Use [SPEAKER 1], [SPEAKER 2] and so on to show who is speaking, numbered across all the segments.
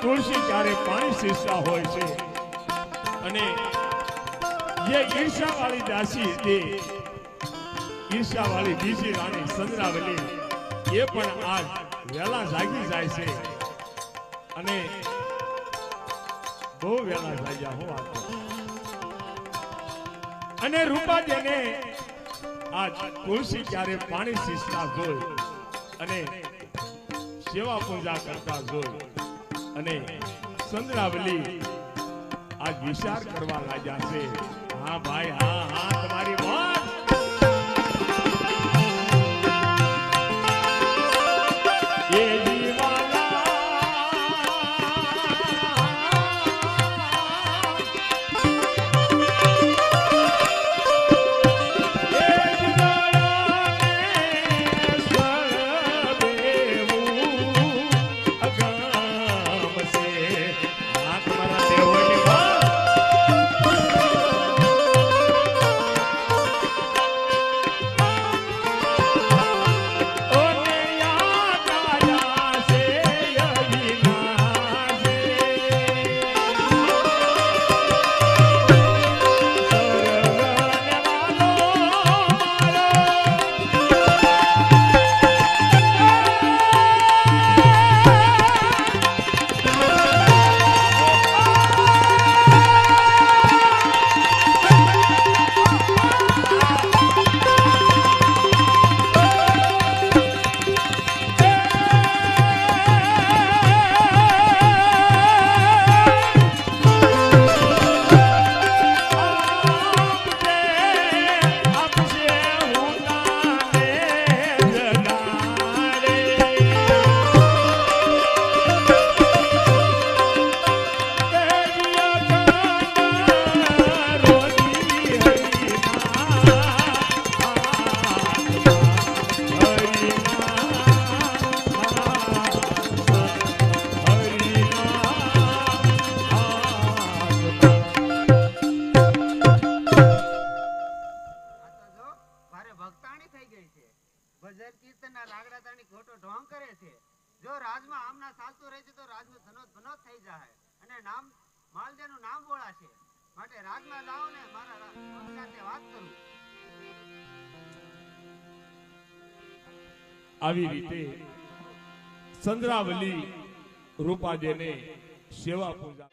[SPEAKER 1] તુલસી ચારે પાણી સીસતા હોય છે. અને જે ઈર્ષા વાળી દાસી હતી ઈર્ષા વાળી બીજી રાણી સંદ્રાવલી એ પણ આજ વેલા જાગી જાય છે. અને બહુ વેલા જાગ્યા હું અને રૂપા જેને આજ તુલસી ક્યારે પાણી સીસતા જોઈ અને સેવા પૂજા કરતા જોઈ અને સંદ્રાવલી આજ વિચાર કરવા લાગ્યા છે. હા ભાઈ, હા હા
[SPEAKER 2] માલદેનું છે. માટે રાજમાં જાઓ ને મારા વાત કરું.
[SPEAKER 1] આવી રીતે સંદ્રાવલી રૂપાજેને સેવા પૂજા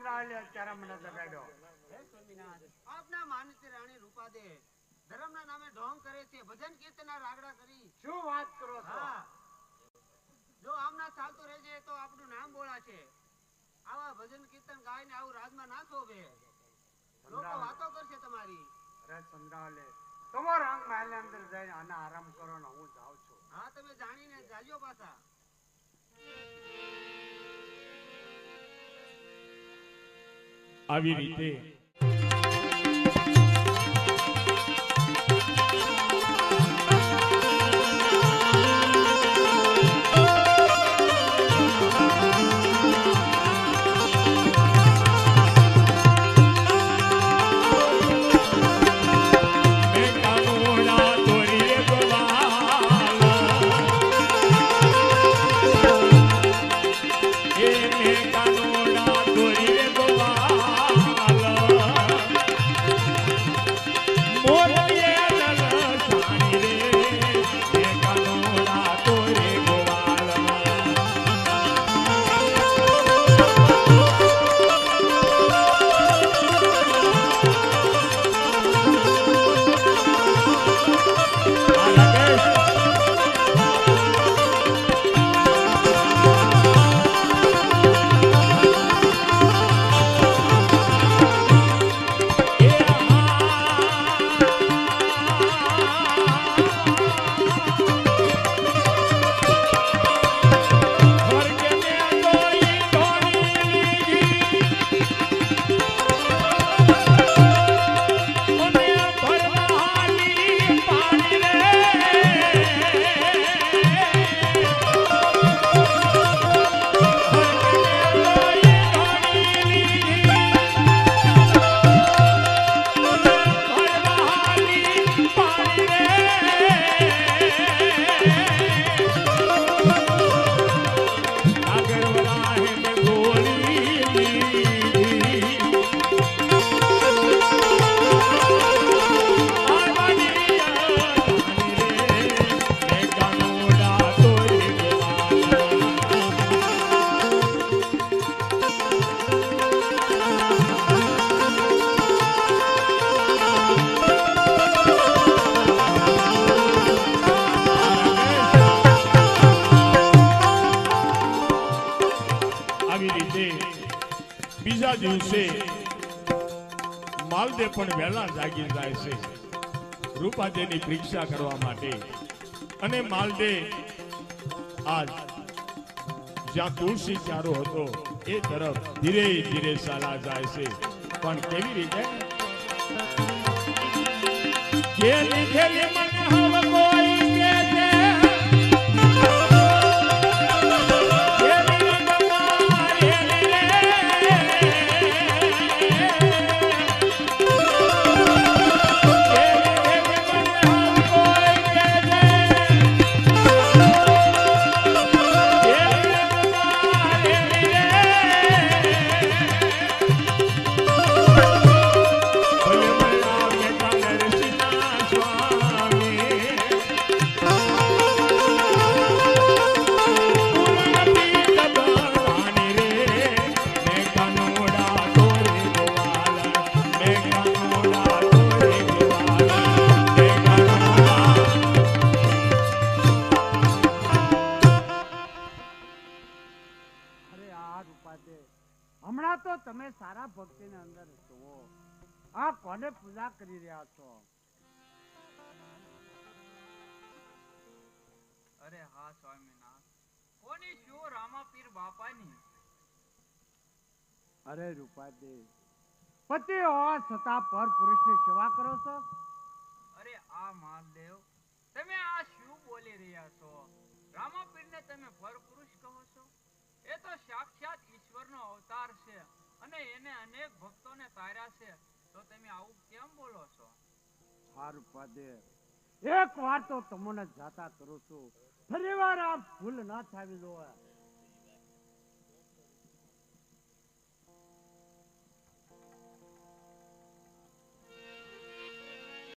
[SPEAKER 1] કેમ
[SPEAKER 3] અત્યારે મને જગાડ્યો.
[SPEAKER 2] આપના માનસી રાણી રૂપાદે ધર્મના નામે ઢોંગ કરે છે. ભજન કીર્તનના લાગડા કરી.
[SPEAKER 3] શું વાત કરો છો?
[SPEAKER 2] જો આમના ચાલતું રહેશે તો આપણું નામ બોલાશે. આવા ભજન કીર્તન ગાઈને આવું રાજમાં ના શોભે લોકો વાતો કરશે તમારી.
[SPEAKER 3] અરે સંભળાયેલી તમારો અંગ મહેલ અંદર જઈને આને આરામ કરો ને હું જાઉં છું.
[SPEAKER 2] હા તમે જાણીને જાજો પાછા.
[SPEAKER 1] આવી રીતે માલદે પણ વહેલા જાગી જાય છે. રૂપાદેની પરીક્ષા કરવા માટે. અને માલદે આજ જ્યાં તુલસી ચારો હતો, એ તરફ ધીરે ધીરે ચાલા જાય છે. પણ કેવી રીતે? કેલી કેલી મને હવે
[SPEAKER 3] તમે સારા ભક્તિને અંદર જુઓ. આ કોને પૂજા કરી રહ્યા છો?
[SPEAKER 4] અરે હા સ્વામીનાથ. કોની શું રામાપીર બાપાની?
[SPEAKER 3] અરે રૂપાદે પતિ હોવા છતાં પર પુરુષની સેવા કરો છો?
[SPEAKER 4] અરે આ મહાદેવ તમે આ શું બોલી રહ્યા છો? રામાપીરને તમે પરપુરુષ કહો છો? એ તો સાક્ષાત ઈશ્વરનો અવતાર છે. અને એને અનેક ભક્તોને તાર્યા છે. તો તમે આવું કેમ બોલો છો?
[SPEAKER 3] સારું પાદે. એક વાર તો તમને જાતા કરું છું. ફરી વાર આ ભૂલ ના થાવી જોઈએ.